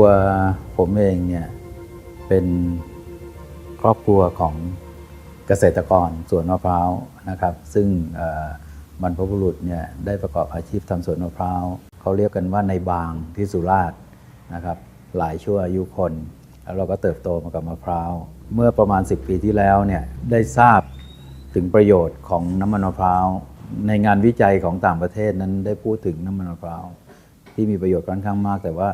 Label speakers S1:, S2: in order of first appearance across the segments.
S1: ตัวผมเองเนี่ยเป็นครอบครัวของเกษตรกรสวนมะพร้าวนะครับ ซึ่งบรรพบุรุษเนี่ยได้ประกอบอาชีพทำสวนมะพร้าวเขาเรียกกันว่าในบางที่สุราษฎร์นะครับ หลายชั่วอายุคน แล้วเราก็เติบโตมากับมะพร้าว เมื่อประมาณ 10 ปีที่แล้วเนี่ยได้ทราบถึงประโยชน์ของน้ำมันมะพร้าวในงานวิจัยของต่างประเทศนั้นได้พูดถึงน้ำมันมะพร้าวที่มีประโยชน์ค่อนข้างมาก แต่ว่า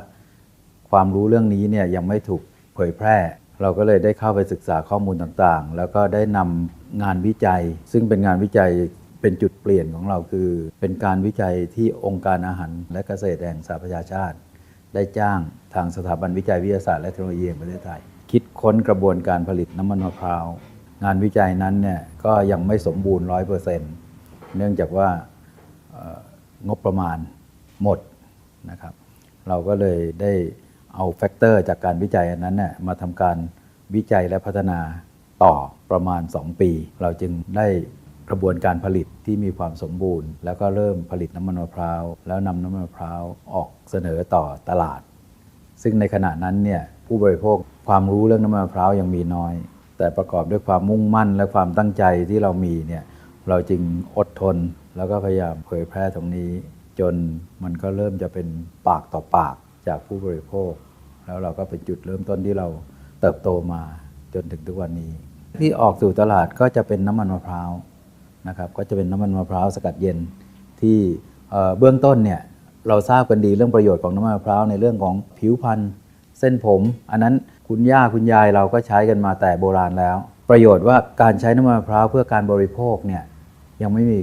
S1: ความรู้เรื่องนี้เนี่ยยังไม่ถูกเผยแพร่ เราก็เลยได้เข้าไปศึกษาข้อมูลต่างๆ แล้วก็ได้นำงานวิจัย ซึ่งเป็นงานวิจัยเป็นจุดเปลี่ยนของเราคือ เป็นการวิจัยที่องค์การอาหารและเกษตรแห่งสหประชาชาติ ได้จ้างทางสถาบันวิจัยวิทยาศาสตร์และเทคโนโลยีแห่งประเทศไทย คิดค้นกระบวนการผลิตน้ำมันมะพร้าวงานวิจัยนั้นเนี่ยก็ยังไม่สมบูรณ์ร้อยเปอร์เซ็นต์เนื่องจากว่างบประมาณหมดนะครับ เราก็เลยได้ เอาแฟกเตอร์จากการวิจัยอันนั้นเนี่ยมาทำการวิจัยและพัฒนาต่อประมาณ 2 ปี เราจึงได้กระบวนการผลิตที่มีความสมบูรณ์ แล้วก็เริ่มผลิตน้ำมันมะพร้าว แล้วนำน้ำมันมะพร้าวออกเสนอต่อตลาด ซึ่งในขณะนั้นเนี่ยผู้บริโภคความรู้เรื่องน้ำมันมะพร้าวยังมีน้อย แต่ประกอบด้วยความมุ่งมั่นและความตั้งใจที่เรามีเนี่ยเราจึงอดทนแล้วก็พยายามเผยแพร่ตรงนี้ จนมันก็เริ่มจะเป็นปากต่อปากจากผู้บริโภค แล้วเราก็เป็นจุดเริ่มต้นที่เราเติบโตมาจนถึงทุกวันนี้ ที่ออกสู่ตลาดก็จะเป็นน้ำมันมะพร้าวนะครับก็จะเป็นน้ำมันมะพร้าวสกัดเย็นที่เอ่อเบื้องต้นเนี่ยเราทราบกันดีเรื่องประโยชน์ของน้ำมันมะพร้าวในเรื่องของผิวพรรณเส้นผม อันนั้นคุณย่าคุณยายเราก็ใช้กันมาแต่โบราณแล้ว ประโยชน์ว่าการใช้น้ำมันมะพร้าวเพื่อการบริโภคเนี่ยยังไม่มี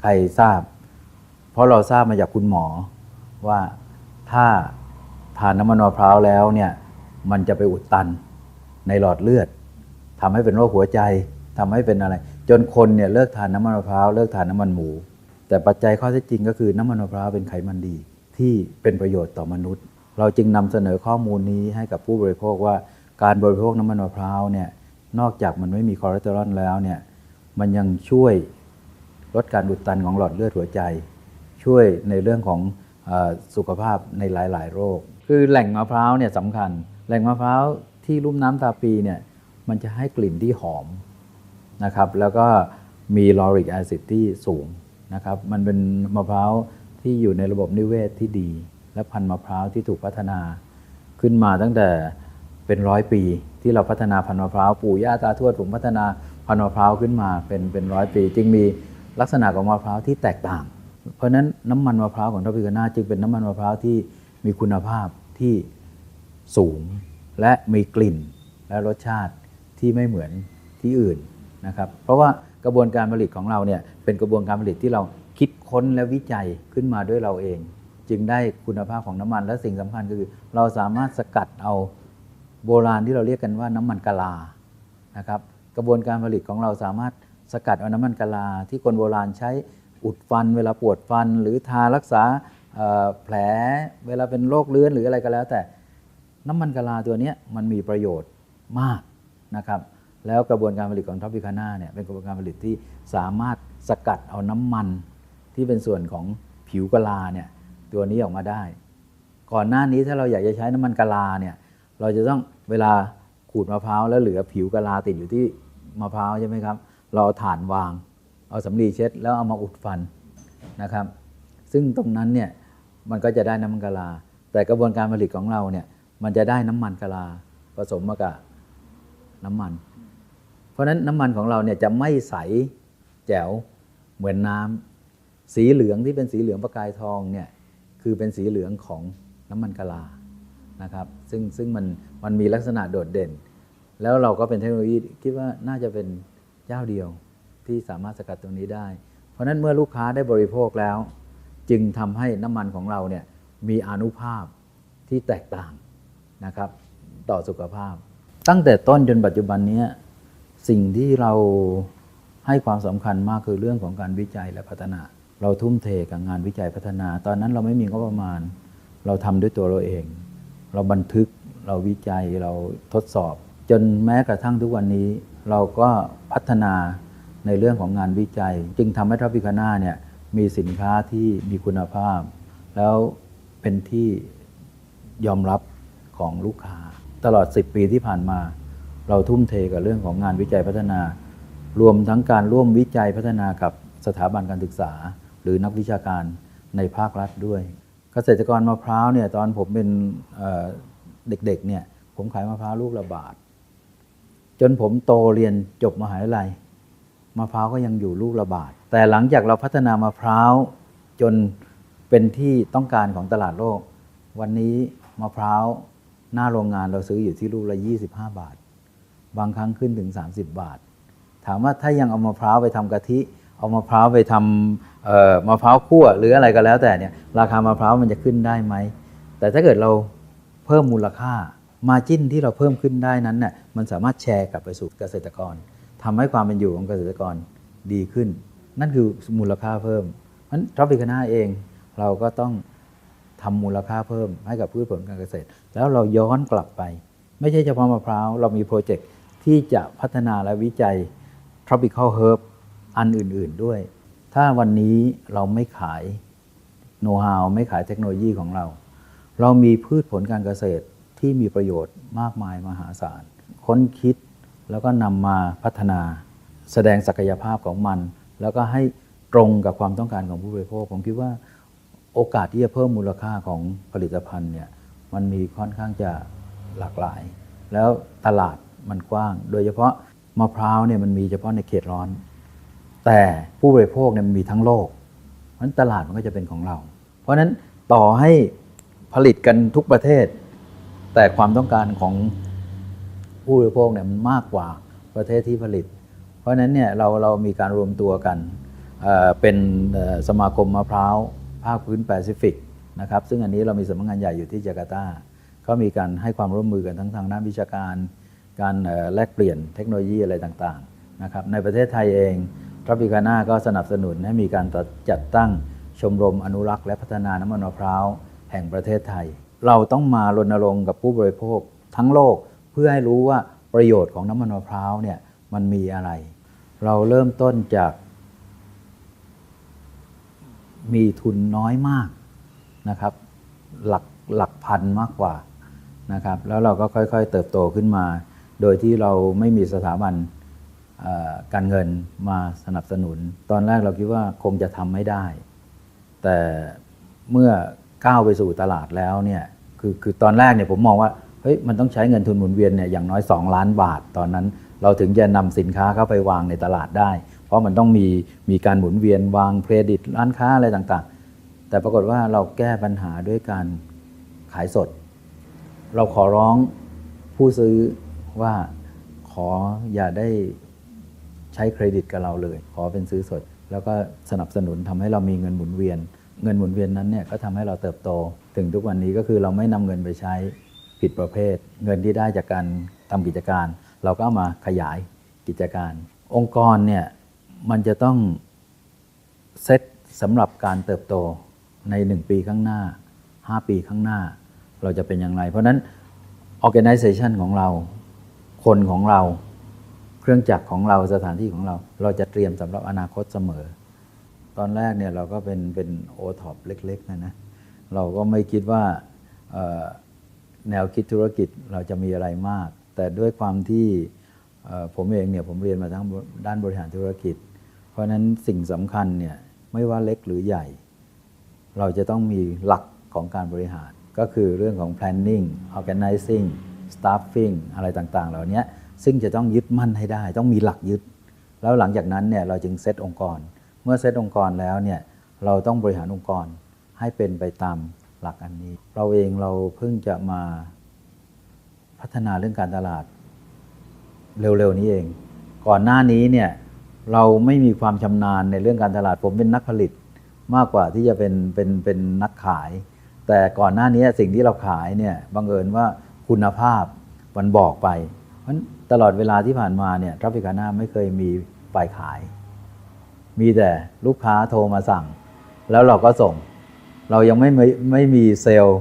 S1: ใครทราบ เพราะเราทราบมาจากคุณหมอว่าถ้า ทานน้ำมันมะพร้าวแล้วเนี่ยมันจะไปอุดตันในหลอดเลือดทำให้เป็นโรคหัวใจทำให้เป็นอะไร จนคนเนี่ยเลิกทานน้ำมันมะพร้าวเลิกทานน้ำมันหมู แต่ปัจจัยข้อเท็จจริงก็คือน้ำมันมะพร้าวเป็นไขมันดี ที่เป็นประโยชน์ต่อมนุษย์ เราจึงนำเสนอข้อมูลนี้ให้กับผู้บริโภคว่าการบริโภคน้ำมันมะพร้าวเนี่ยนอกจากมันไม่มีคอเลสเตอรอลแล้วเนี่ยมันยังช่วยลดการอุดตันของหลอดเลือดหัวใจ ช่วยในเรื่องของอสุขภาพในหลาย ๆ โรค คือแหล่งมะพร้าวเนี่ยสำคัญ แหล่งมะพร้าวที่ลุ่มน้ำตาปีเนี่ยมันจะให้กลิ่นที่หอมนะครับ แล้วก็มีลอริกแอซิดที่สูงนะครับ มันเป็นมะพร้าวที่อยู่ในระบบนิเวศที่ดี และพันธุ์มะพร้าวที่ถูกพัฒนา ขึ้นมาตั้งแต่เป็นร้อยปีที่เราพัฒนาพันธุ์มะพร้าวปู่ย่าตาทวดผมพัฒนาพันธุ์มะพร้าวขึ้นมาเป็นเป็นร้อยปี จึงมีลักษณะของมะพร้าวที่แตกต่าง เพราะฉะนั้นน้ำมันมะพร้าวของทอปิกาน่าจึงเป็นน้ำมันมะพร้าวที่ มีคุณภาพที่สูง และมีกลิ่นและรสชาติที่ไม่เหมือนที่อื่นนะครับ เพราะว่ากระบวนการผลิตของเราเนี่ยเป็นกระบวนการผลิตที่เราคิดค้นและวิจัยขึ้นมาด้วยเราเอง จึงได้คุณภาพของน้ำมันและสิ่งสำคัญก็คือ เราสามารถสกัดเอาโบราณที่เราเรียกกันว่าน้ำมันกะลานะครับ กระบวนการผลิตของเราสามารถสกัดเอาน้ำมันกะลา ที่คนโบราณใช้อุดฟันเวลาปวดฟัน หรือทารักษา แผลเวลาเป็นโรคเลื้อนหรืออะไรก็แล้ว แต่น้ำมันกะลาตัวนี้มันมีประโยชน์มากนะครับ แล้วกระบวนการผลิตของท็อปปิคาน่าเนี่ยเป็นกระบวนการผลิตที่สามารถสกัดเอาน้ำมันที่เป็นส่วนของผิวกะลาเนี่ยตัวนี้ออกมาได้ ก่อนหน้านี้ถ้าเราอยากจะใช้น้ำมันกะลาเนี่ยเราจะต้องเวลาขูดมะพร้าวแล้วเหลือผิวกะลาติดอยู่ที่มะพร้าวใช่ไหมครับ เราเอาถ่านวาง เอาสำลีเช็ด แล้วเอามาอุดฟันนะครับ ซึ่งตรงนั้นเนี่ย มันก็จะได้น้ำมันกะลา แต่กระบวนการผลิตของเราเนี่ยมันจะได้น้ำมันกะลาผสมมากับน้ำมัน เพราะฉะนั้นน้ำมันของเราเนี่ยจะไม่ใสแจ๋วเหมือนน้ำสีเหลืองที่เป็นสีเหลืองประกายทองเนี่ยคือเป็นสีเหลืองของน้ำมันกะลานะครับซึ่งซึ่งมันมันมีลักษณะโดดเด่น แล้วเราก็เป็นเทคโนโลยีคิดว่าน่าจะเป็นเจ้าเดียวที่สามารถสกัดตรงนี้ได้ เพราะฉะนั้นเมื่อลูกค้าได้บริโภคแล้ว จึงทำให้น้ำมันของเราเนี่ยมีอนุภาพที่แตกต่างนะครับ ต่อสุขภาพ ตั้งแต่ต้นจนปัจจุบันนี้สิ่งที่เราให้ความสำคัญมากคือเรื่องของการวิจัยและพัฒนา เราทุ่มเทกับงานวิจัยพัฒนา ตอนนั้นเราไม่มีงบประมาณ เราทำด้วยตัวเราเอง เราบันทึกเราวิจัยเราทดสอบ จนแม้กระทั่งทุกวันนี้ เราก็พัฒนาในเรื่องของงานวิจัย จึงทำให้ทรอปิคานาเนี่ย มีสินค้าที่มีคุณภาพ แล้วเป็นที่ยอมรับของลูกค้า ตลอด 10 ปีที่ผ่านมา เราทุ่มเทกับเรื่องของงานวิจัยพัฒนา รวมทั้งการร่วมวิจัยพัฒนากับสถาบันการศึกษา หรือนักวิชาการในภาครัฐด้วย เกษตรกรมะพร้าวเนี่ยตอนผมเป็นเด็กๆเนี่ยผมขายมะพร้าวลูกละบาท จนผมโตเรียนจบมหาวิทยาลัยมะพร้าวก็ยังอยู่ลูกละบาท แต่หลังจากเราพัฒนามะพร้าวจนเป็นที่ต้องการของตลาดโลก วันนี้มะพร้าวหน้าโรงงานเราซื้ออยู่ที่ลูกละ 25 บาท บางครั้งขึ้นถึง 30 บาท ถามว่าถ้ายังเอามะพร้าวไปทำกะทิ เอามะพร้าวไปทำมะพร้าวคั่วหรืออะไรก็แล้วแต่เนี่ยราคามะพร้าวมันจะขึ้นได้ไหม แต่ถ้าเกิดเราเพิ่มมูลค่ามาจิ้นที่เราเพิ่มขึ้นได้นั้นเนี่ยมันสามารถแชร์กลับไปสู่เกษตรกรทำให้ความเป็นอยู่ของเกษตรกรดีขึ้น นั่นคือมูลค่าเพิ่มเพราะฉะนั้นทรัพยาเองเราก็ต้องทำมูลค่าเพิ่มให้กับพืชผลการเกษตร แล้วเราย้อนกลับไป ไม่ใช่เฉพาะมะพร้าว เรามีโปรเจกต์ที่จะพัฒนาและวิจัย tropical herb อันอื่น ๆด้วย ถ้าวันนี้เราไม่ขายโน้ตฮาวไม่ขายเทคโนโลยีของเรา เรามีพืชผลการเกษตรที่มีประโยชน์มากมายมหาศาล ค้นคิดแล้วก็นำมาพัฒนาแสดงศักยภาพของมัน แล้วก็ให้ตรงกับความต้องการของผู้บริโภค ผมคิดว่าโอกาสที่จะเพิ่มมูลค่าของผลิตภัณฑ์เนี่ยมันมีค่อนข้างจะหลากหลาย แล้วตลาดมันกว้าง โดยเฉพาะมะพร้าวเนี่ยมันมีเฉพาะในเขตร้อน แต่ผู้บริโภคเนี่ยมันมีทั้งโลก เพราะฉะนั้นตลาดมันก็จะเป็นของเรา เพราะฉะนั้นต่อให้ผลิตกันทุกประเทศ แต่ความต้องการของผู้บริโภคเนี่ยมันมากกว่าประเทศที่ผลิต เพราะฉะนั้นเนี่ยเราเรามีการรวมตัวกันเป็นสมาคมมะพร้าวภาคพื้นแปซิฟิกนะครับซึ่งอันนี้เรามีสำนักงานใหญ่อยู่ที่จาการ์ตาก็มีการให้ความร่วมมือกันทั้งทางด้านวิชาการ การแลกเปลี่ยนเทคโนโลยีอะไรต่างๆนะครับในประเทศไทยเองทรัพิกาน่าก็สนับสนุนให้มีการจัดตั้งชมรมอนุรักษ์และพัฒนาน้ำมันมะพร้าวแห่งประเทศไทย เราต้องมารณรงค์กับผู้บริโภคทั้งโลกเพื่อให้รู้ว่าประโยชน์ของน้ำมันมะพร้าวเนี่ยมันมีอะไร เราเริ่มต้นจาก มีทุนน้อยมากนะครับ หลักหลักพันมากกว่านะครับ แล้วเราก็ค่อยๆ เติบโตขึ้นมา โดยที่เราไม่มีสถาบันการเงินมาสนับสนุน ตอนแรกเราคิดว่าคงจะทำไม่ได้ แต่เมื่อก้าวไปสู่ตลาดแล้วเนี่ยคือคือตอนแรกเนี่ยผมมองว่าเฮ้ยมันต้องใช้เงินทุนหมุนเวียนเนี่ยอย่างน้อย 2 ล้านบาทตอนนั้น เราถึงจะนำสินค้าเข้าไปวางในตลาดได้ เพราะมันต้องมีมีการหมุนเวียนวางเครดิตร้านค้าอะไรต่างๆ แต่ปรากฏว่าเราแก้ปัญหาด้วยการขายสด เราขอร้องผู้ซื้อว่าขออย่าได้ใช้เครดิตกับเราเลย ขอเป็นซื้อสด แล้วก็สนับสนุนทำให้เรามีเงินหมุนเวียน เงินหมุนเวียนนั้นเนี่ยก็ทำให้เราเติบโต ถึงทุกวันนี้ก็คือเราไม่นำเงินไปใช้ผิดประเภท เงินที่ได้จากการทำกิจการ เราก็เอามาขยายกิจการ องค์กรเนี่ยมันจะต้องเซตสำหรับการเติบโตใน 1 ปีข้างหน้า 5 ปีข้างหน้า เราจะเป็นอย่างไร เพราะนั้น organization ของเรา คนของเรา เครื่องจักรของเราสถานที่ของเรา เราจะเตรียมสำหรับอนาคตเสมอ ตอนแรกเนี่ยเราก็เป็นเป็นโอท็อปเล็กๆนะนะ เราก็ไม่คิดว่าแนวคิดธุรกิจเราจะมีอะไรมาก แต่ด้วยความที่ผมเองเนี่ยผมเรียนมาทั้งด้านบริหารธุรกิจ เพราะฉะนั้นสิ่งสำคัญเนี่ยไม่ว่าเล็กหรือใหญ่ เราจะต้องมีหลักของการบริหาร ก็คือเรื่องของ planning organizing staffing อะไรต่างๆ เหล่านี้ซึ่งจะต้องยึดมั่นให้ได้ ต้องมีหลักยึด แล้วหลังจากนั้นเนี่ยเราจึงเซตองค์กร เมื่อเซตองค์กรแล้วเนี่ยเราต้องบริหารองค์กรให้เป็นไปตามหลักอันนี้ เราเองเราเพิ่งจะมา พัฒนาเรื่องการตลาด เร็วๆนี้เอง ก่อนหน้านี้เนี่ยเราไม่มีความชำนาญในเรื่องการตลาดผมเป็นนักผลิตมากกว่าที่จะเป็นเป็นเป็นนักขาย แต่ก่อนหน้านี้สิ่งที่เราขายเนี่ยบังเอิญว่าคุณภาพมันบอกไป เพราะฉะนั้นตลอดเวลาที่ผ่านมาเนี่ยทรัพย์กาน่าไม่เคยมีฝ่ายขาย มีแต่ลูกค้าโทรมาสั่ง แล้วเราก็ส่ง เรายังไม่ไม่ไม่มีเซลล์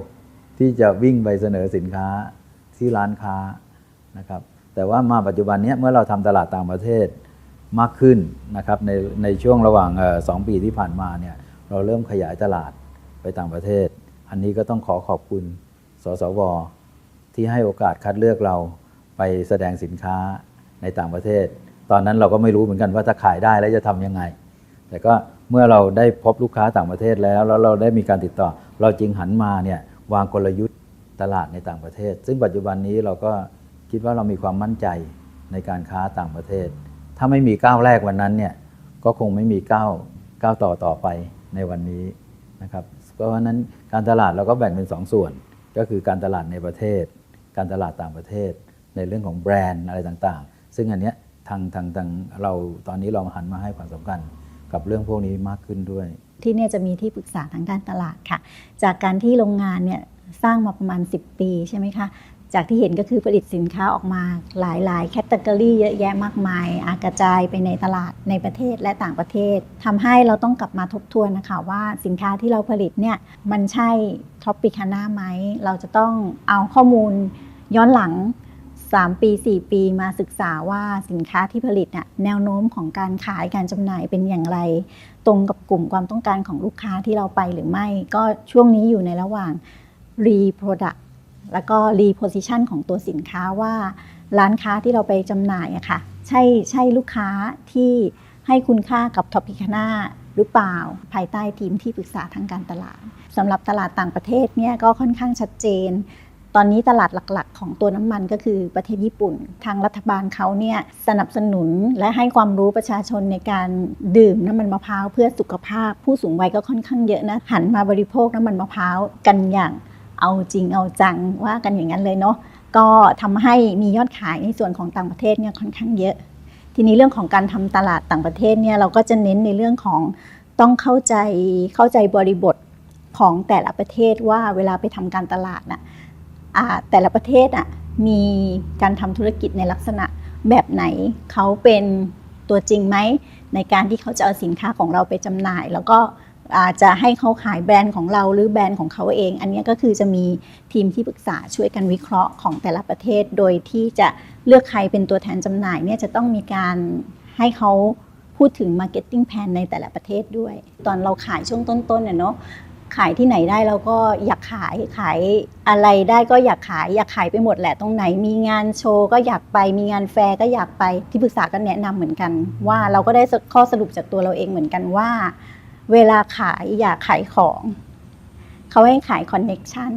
S1: ที่จะวิ่งไปเสนอสินค้า ที่ร้านค้านะครับ แต่ว่ามาปัจจุบันนี้เมื่อเราทำตลาดต่างประเทศมากขึ้นนะครับในในช่วงระหว่างสองปีที่ผ่านมาเนี่ยเราเริ่มขยายตลาดไปต่างประเทศ อันนี้ก็ต้องขอขอบคุณสสวที่ให้โอกาสคัดเลือกเราไปแสดงสินค้าในต่างประเทศ ตอนนั้นเราก็ไม่รู้เหมือนกันว่าจะขายได้แล้วจะทำยังไง แต่ก็เมื่อเราได้พบลูกค้าต่างประเทศแล้ว แล้วเราได้มีการติดต่อ เราจึงหันมาเนี่ยวางกลยุทธ์ ตลาดในต่างประเทศ ซึ่งปัจจุบันนี้เราก็คิดว่าเรามีความมั่นใจในการค้าต่างประเทศ ถ้าไม่มีก้าวแรกวันนั้นเนี่ยก็คงไม่มีก้าวก้าวต่อต่อไปในวันนี้นะครับเพราะฉะนั้นการตลาดเราก็แบ่งเป็นสองส่วน ก็คือการตลาดในประเทศ การตลาดต่างประเทศ ในเรื่องของแบรนด์อะไรต่างๆ ซึ่งอันเนี้ยทางทางทางเราตอนนี้เราหันมาให้ความสำคัญกับเรื่องพวกนี้มากขึ้นด้วย
S2: ที่เนี่ยจะมีที่ปรึกษาทางด้านตลาดค่ะ จากการที่โรงงานเนี่ย สร้างมาประมาณ 10 ปีใช่ไหมคะจากที่เห็นก็คือผลิตสินค้าออกมาหลายๆ แคตตากรีเยอะแยะมากมาย อากระจายไปในตลาดในประเทศและต่างประเทศทำให้เราต้องกลับมาทบทวนนะคะว่าสินค้าที่เราผลิตเนี่ยมันใช่ท็อปปิคาน่าไหม เราจะต้องเอาข้อมูลย้อนหลัง 3 ปี 4 ปีมาศึกษาว่าสินค้าที่ผลิตน่ะแนวโน้มของการขายการจำหน่ายเป็นอย่างไร ตรงกับกลุ่มความต้องการของลูกค้าที่เราไปหรือไม่ ก็ช่วงนี้อยู่ในระหว่าง reproduct แล้วก็ reposition ของตัวสินค้าว่า ร้านค้าที่เราไปจำหน่ายอะค่ะใช่ใช่ลูกค้าที่ให้คุณค่ากับท็อปิคาน่าหรือเปล่า ภายใต้ทีมที่ปรึกษาทางการตลาดสำหรับตลาดต่างประเทศเนี่ยก็ค่อนข้างชัดเจน ตอนนี้ตลาดหลักๆ ของตัวน้ำมันก็คือประเทศญี่ปุ่น ทางรัฐบาลเขาเนี่ยสนับสนุนและให้ความรู้ประชาชนในการดื่มน้ำมันมะพร้าวเพื่อสุขภาพ ผู้สูงวัยก็ค่อนข้างเยอะนะหันมาบริโภคน้ำมันมะพร้าวกันอย่าง เอาจริงเอาจังว่ากันอย่างนั้นเลยเนาะก็ทำให้มียอดขายในส่วนของต่างประเทศเนี่ยค่อนข้างเยอะ ทีนี้เรื่องของการทำตลาดต่างประเทศเนี่ยเราก็จะเน้นในเรื่องของต้องเข้าใจเข้าใจบริบทของแต่ละประเทศว่าเวลาไปทำการตลาดน่ะอ่าแต่ละประเทศอะมีการทำธุรกิจในลักษณะแบบไหนเขาเป็นตัวจริงไหมในการที่เขาจะเอาสินค้าของเราไปจำหน่าย แล้วก็ อาจจะให้เขาขายแบรนด์ของเราหรือแบรนด์ของเขาเอง อันนี้ก็คือจะมีทีมที่ปรึกษาช่วยกันวิเคราะห์ของแต่ละประเทศ โดยที่จะเลือกใครเป็นตัวแทนจำหน่ายเนี่ยจะต้องมีการให้เขาพูดถึง Marketing Plan ในแต่ละประเทศด้วย ตอนเราขายช่วงต้นๆเนี่ยเนาะขายที่ไหนได้เราก็อยากขายขายอะไรได้ก็อยากขายอยากขายไปหมดแหละตรงไหน มีงานโชว์ก็อยากไปมีงานแฟร์ก็อยากไปที่ปรึกษาก็แนะนำเหมือนกัน ว่าเราก็ได้ข้อสรุปจากตัวเราเองเหมือนกันว่า เวลาขายอยากขายของเขาให้ขายคอนเน็ชัน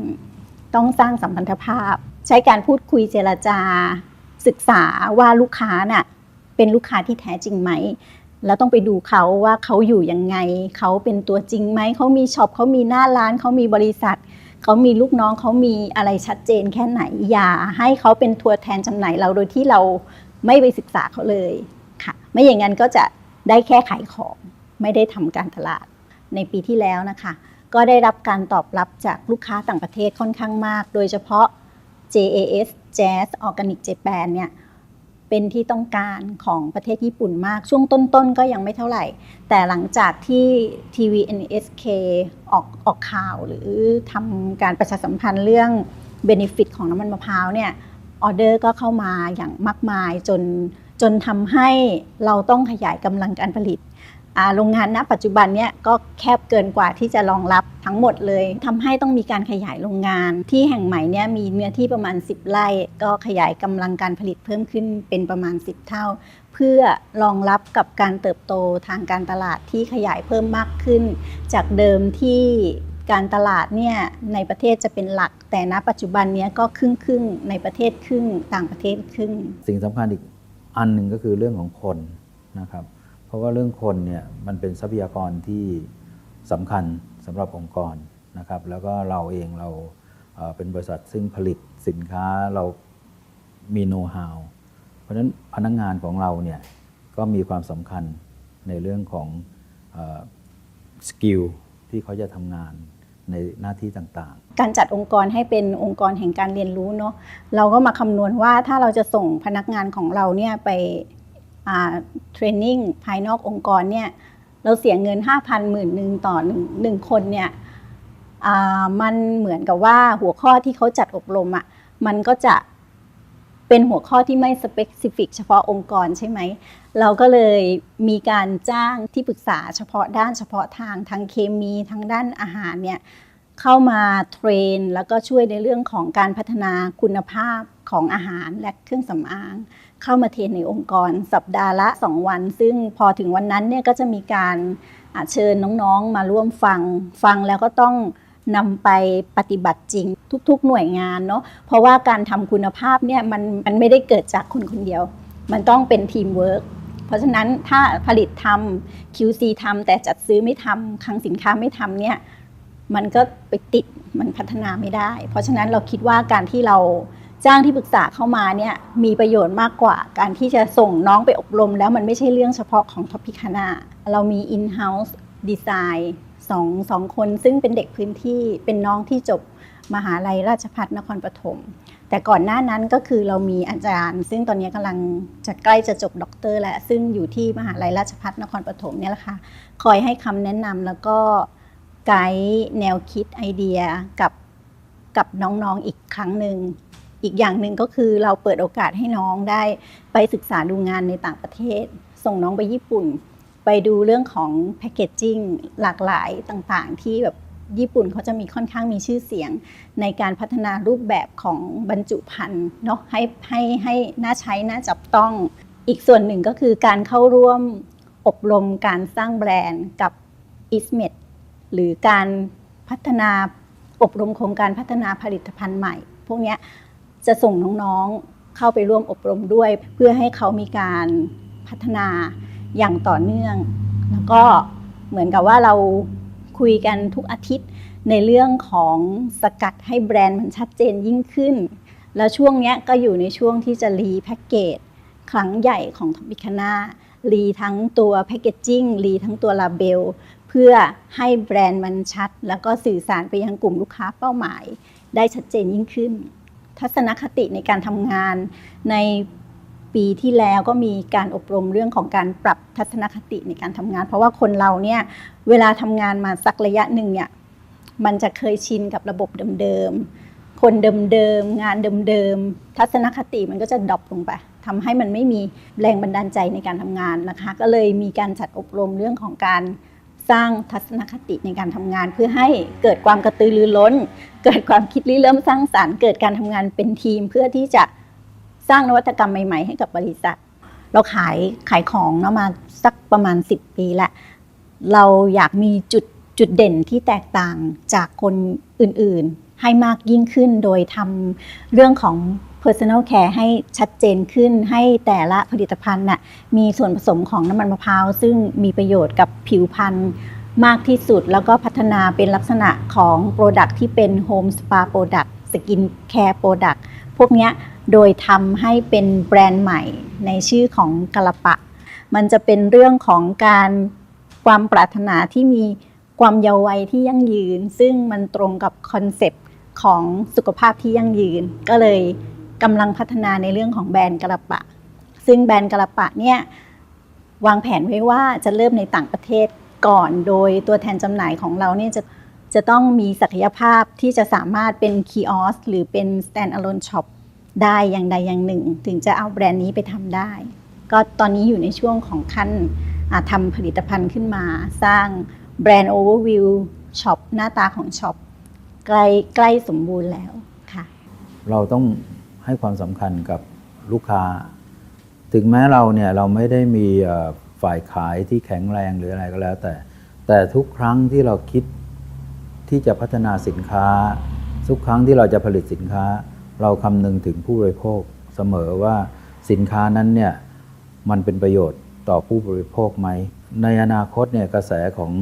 S2: ต้องสร้างสัมพันธภาพ ใช้การพูดคุยเจรจา ศึกษาว่าลูกค้าน่ะเป็นลูกค้าที่แท้จริงไหม แล้วต้องไปดูเขาว่าเขาอยู่ยังไง เขาเป็นตัวจริงไหม เขามีช็อปเขามีหน้าร้าน เขามีบริษัท เขามีลูกน้อง เขามีอะไรชัดเจนแค่ไหน อย่าให้เขาเป็นตัวแทนจำหน่ายเราโดยที่เราไม่ไปศึกษาเขาเลยค่ะ ไม่อย่างนั้นก็จะได้แค่ขายของ ไม่ได้ทำการตลาดในปีที่แล้วนะคะ ก็ได้รับการตอบรับจากลูกค้าต่างประเทศค่อนข้างมาก โดยเฉพาะ JAS Jazz Organic Japan เนี่ยเป็นที่ต้องการของประเทศญี่ปุ่นมาก ช่วงต้นๆ ก็ยังไม่เท่าไหร่ แต่หลังจากที่ทีวี NSK ออกออกข่าวหรือทำการประชาสัมพันธ์เรื่อง Benefit ของน้ำมันมะพร้าวเนี่ยออเดอร์ก็เข้ามาอย่างมากมายจนจนทำให้เราต้องขยายกำลังการผลิต โรงงานณปัจจุบันเนี่ยก็แคบเกินกว่าที่จะรองรับทั้งหมดเลยทำให้ต้องมีการขยายโรงงาน ที่แห่งใหม่เนี่ยมีเนื้อที่ประมาณ 10 ไร่ ก็ขยายกำลังการผลิตเพิ่มขึ้นเป็นประมาณ 10 เท่า เพื่อรองรับกับการเติบโตทางการตลาดที่ขยายเพิ่มมากขึ้น จากเดิมที่การตลาดเนี่ยในประเทศจะเป็นหลัก แต่ณปัจจุบันเนี้ยก็ครึ่งครึ่งในประเทศครึ่งต่างประเทศครึ่ง
S1: สิ่งสำคัญอีกอันหนึ่งก็คือเรื่องของคนนะครับ เพราะว่าเรื่องคนเนี่ยมันเป็นทรัพยากรที่สำคัญสำหรับองค์กรนะครับ แล้วก็เราเองเราเป็นบริษัทซึ่งผลิตสินค้าเรามีโน้ตฮาวเพราะฉะนั้นพนักงงานของเราเนี่ยก็มีความสำคัญในเรื่องของสกิลที่เขาจะทำงานในหน้าที่ต่างๆ
S2: การจัดองค์กรให้เป็นองค์กรแห่งการเรียนรู้เนาะเราก็มาคำนวณว่าถ้าเราจะส่งพนักงานของเราเนี่ยไป เทรนนิ่งภายนอกองค์กรเนี่ยเราเสียเงิน 5,000หมื่นหนึ่งต่อหนึ่งหนึ่งคนเนี่ยมันเหมือนกับว่าหัวข้อที่เขาจัดอบรมอะ่ะมันก็จะเป็นหัวข้อที่ไม่สเปกซิฟิกเฉพาะองค์กรใช่ไหม เราก็เลยมีการจ้างที่ปรึกษาเฉพาะด้านเฉพาะทางทางเคมีทางด้านอาหารเนี่ยเข้ามาเทรน แล้วก็ช่วยในเรื่องของการพัฒนาคุณภาพของอาหารและเครื่องสำอาง เข้ามาเทรนในองค์กรสัปดาห์ละ 2 วัน ซึ่งพอถึงวันนั้นเนี่ยก็จะมีการเชิญน้องๆมาร่วมฟัง ฟังแล้วก็ต้องนำไปปฏิบัติจริงทุกๆ หน่วยงานเนาะเพราะว่าการทำคุณภาพเนี่ยมันมันไม่ได้เกิดจากคนคนเดียว มันต้องเป็นทีมเวิร์กเพราะฉะนั้นถ้าผลิตทำ QC ทำแต่จัดซื้อไม่ทำคลังสินค้าไม่ทำเนี่ยมันก็ไปติดมันพัฒนาไม่ได้ เพราะฉะนั้นเราคิดว่าการที่เรา จ้างที่ปรึกษาเข้ามาเนี่ยมีประโยชน์มากกว่า การที่จะส่งน้องไปอบรม แล้วมันไม่ใช่เรื่องเฉพาะของท็อปิคานาเรามี in-house design สองสองคนซึ่งเป็นเด็กพื้นที่เป็นน้องที่จบมหาลัยราชภัฏนครปฐมแต่ก่อนหน้านั้นก็คือเรามีอาจารย์ ซึ่งตอนนี้กำลังจะใกล้จะจบด็อกเตอร์แล้วซึ่งอยู่ที่มหาลัยราชภัฏนครปฐมเนี่ยแหละค่ะคอยให้คำแนะนำแล้วก็ไกด์แนวคิดไอเดียกับกับน้องๆอีกครั้งหนึ่ง อีกอย่างหนึ่งก็คือเราเปิดโอกาสให้น้องได้ไปศึกษาดูงานในต่างประเทศ ส่งน้องไปญี่ปุ่น ไปดูเรื่องของแพคเกจจิ้งหลากหลายต่างๆ ที่แบบญี่ปุ่นเขาจะมีค่อนข้างมีชื่อเสียง ในการพัฒนารูปแบบของบรรจุภัณฑ์เนาะให้ให้ให้น่าใช้น่าจับต้อง อีกส่วนหนึ่งก็คือการเข้าร่วมอบรมการสร้างแบรนด์กับ i s m e t หรือการพัฒนาอบรมโครงการพัฒนาผลิตภัณฑ์ใหม่ พวกเนี้ย จะส่งน้องๆเข้าไปร่วมอบรมด้วย เพื่อให้เขามีการพัฒนาอย่างต่อเนื่อง แล้วก็เหมือนกับว่าเราคุยกันทุกอาทิตย์ในเรื่องของสกัดให้แบรนด์มันชัดเจนยิ่งขึ้น แล้วช่วงนี้ก็อยู่ในช่วงที่จะรีแพ็กเกจครั้งใหญ่ของทอปิคาน่ารีทั้งตัวแพคเกจจิ้งรีทั้งตัวลาเบล เพื่อให้แบรนด์มันชัด แล้วก็สื่อสารไปยังกลุ่มลูกค้าเป้าหมาย ได้ชัดเจนยิ่งขึ้น ทัศนคติในการทำงานในปีที่แล้วก็มีการอบรมเรื่องของการปรับทัศนคติในการทำงาน เพราะว่าคนเราเนี่ยเวลาทำงานมาสักระยะหนึ่งเนี่ยมันจะเคยชินกับระบบเดิมๆ คนเดิมๆ งานเดิมๆ ทัศนคติมันก็จะดรอปลงไปทำให้มันไม่มีแรงบันดาลใจในการทำงานนะคะ ก็เลยมีการจัดอบรมเรื่องของการ สร้างทัศนคติในการทำงาน เพื่อให้เกิดความกระตือรือร้น เกิดความคิดริเริ่มสร้างสารรค์เกิดการทำงานเป็นทีม เพื่อที่จะสร้างนวัตกรรมใหม่ๆ ให้กับบริษัท เราขายขายของเนาะมาสักประมาณ 10 ปีแล้วเราอยากมีจุดจุดเด่นที่แตกต่างจากคนอื่นๆ ให้มากยิ่งขึ้นโดยทำเรื่องของ personal care ให้ชัดเจนขึ้นให้แต่ละผลิตภัณฑ์น่ะมีส่วนผสมของน้ำมันมะพร้าว ซึ่งมีประโยชน์กับผิวพรรณมากที่สุด แล้วก็พัฒนาเป็นลักษณะของ Product ที่เป็น Home Spa Product Skin Care Product พวกเนี้ยโดยทำให้เป็นแบรนด์ใหม่ในชื่อของกละปะ มันจะเป็นเรื่องของการความปรารถนาที่มีความเยาว์วัยที่ยั่งยืน ซึ่งมันตรงกับคอนเซปต์ของสุขภาพที่ยั่งยืนก็เลย กำลังพัฒนาในเรื่องของแบรนด์กะละปะ ซึ่งแบรนด์กะละปะเนี่ยวางแผนไว้ว่าจะเริ่มในต่างประเทศก่อน โดยตัวแทนจำหน่ายของเราเนี่ยจะจะต้องมีศักยภาพที่จะสามารถเป็นคีออสหรือเป็น stand-alone shop ได้อย่างใดอย่างหนึ่ง ถึงจะเอาแบรนด์นี้ไปทำได้ ก็ตอนนี้อยู่ในช่วงของขั้นทำผลิตภัณฑ์ขึ้นมา สร้างแบรนด์โอเวอร์วิวช็อปหน้าตาของช็อปใกล้ใกล้สมบูรณ์แล้วค่ะ
S1: เราต้อง ให้ความสำคัญกับลูกค้า ถึงแม้เราเนี่ยเราไม่ได้มีฝ่ายขายที่แข็งแรงหรืออะไรก็แล้ว แต่ แต่ทุกครั้งที่เราคิดที่จะพัฒนาสินค้า ทุกครั้งที่เราจะผลิตสินค้า เราคำนึงถึงผู้บริโภคเสมอว่าสินค้านั้นเนี่ยมันเป็นประโยชน์ต่อผู้บริโภคไหม ในอนาคตเนี่ยกระแสของ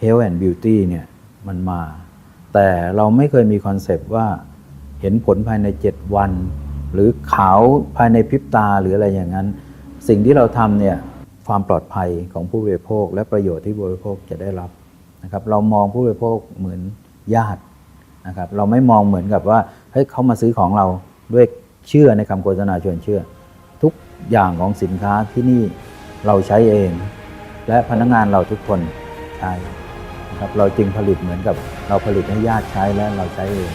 S1: Health and Beauty เนี่ยมันมา แต่เราไม่เคยมีคอนเซปต์ว่า เห็นผลภายใน 7 วัน หรือขาวภายในพริบตาหรืออะไรอย่างนั้น สิ่งที่เราทำเนี่ยความปลอดภัยของผู้บริโภค และประโยชน์ที่ผู้บริโภคจะได้รับนะครับเรามองผู้บริโภคเหมือนญาตินะครับเราไม่มองเหมือนกับว่าเฮ้ยเขามาซื้อของเราด้วยเชื่อในคำโฆษณาชวนเชื่อ ทุกอย่างของสินค้าที่นี่เราใช้เอง และพนักงานเราทุกคนใช้นะครับเราจึงผลิตเหมือนกับเราผลิตให้ญาติใช้และเราใช้เอง